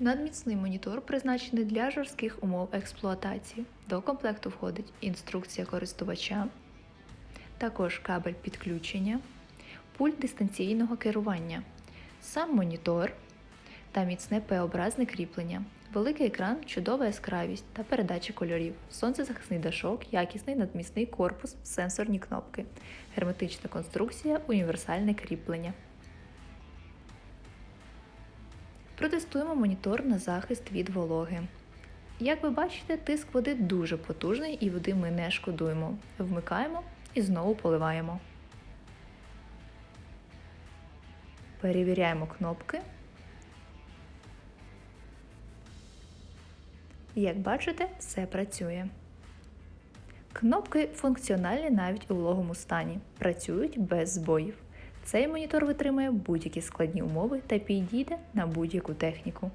Надміцний монітор призначений для жорстких умов експлуатації. До комплекту входить інструкція користувача, також кабель підключення, пульт дистанційного керування, сам монітор та міцне П-образне кріплення, великий екран, чудова яскравість та передача кольорів, сонцезахисний дашок, якісний надмісний корпус, сенсорні кнопки, герметична конструкція, універсальне кріплення. Протестуємо монітор на захист від вологи. Як ви бачите, тиск води дуже потужний і води ми не шкодуємо. Вмикаємо і знову поливаємо. Перевіряємо кнопки. Як бачите, все працює. Кнопки функціональні навіть у вологому стані, працюють без збоїв. Цей монітор витримує будь-які складні умови та підійде на будь-яку техніку.